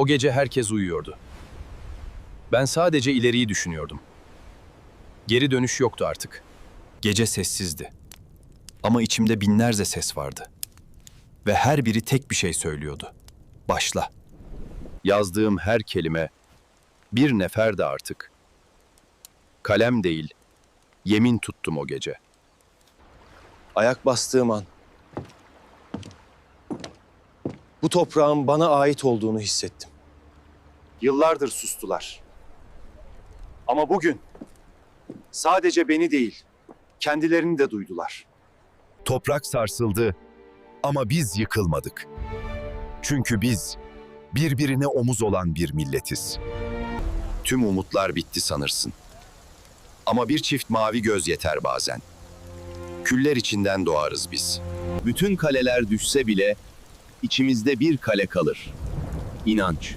O gece herkes uyuyordu. Ben sadece ileriyi düşünüyordum. Geri dönüş yoktu artık. Gece sessizdi. Ama içimde binlerce ses vardı. Ve her biri tek bir şey söylüyordu. Başla. Yazdığım her kelime bir neferdi artık. Kalem değil, yemin tuttum o gece. Ayak bastığım an bu toprağın bana ait olduğunu hissettim. Yıllardır sustular. Ama bugün sadece beni değil, kendilerini de duydular. Toprak sarsıldı ama biz yıkılmadık. Çünkü biz birbirine omuz olan bir milletiz. Tüm umutlar bitti sanırsın. Ama bir çift mavi göz yeter bazen. Küller içinden doğarız biz. Bütün kaleler düşse bile içimizde bir kale kalır. İnanç.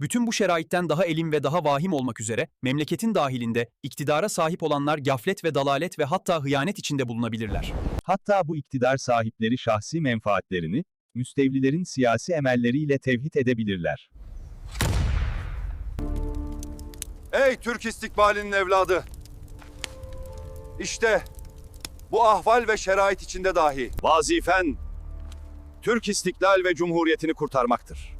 Bütün bu şeraitten daha elim ve daha vahim olmak üzere memleketin dahilinde iktidara sahip olanlar gaflet ve dalalet ve hatta hıyanet içinde bulunabilirler. Hatta bu iktidar sahipleri şahsi menfaatlerini, müstevlilerin siyasi emelleriyle tevhid edebilirler. Ey Türk istikbalinin evladı! İşte bu ahval ve şerait içinde dahi vazifen Türk istiklal ve cumhuriyetini kurtarmaktır.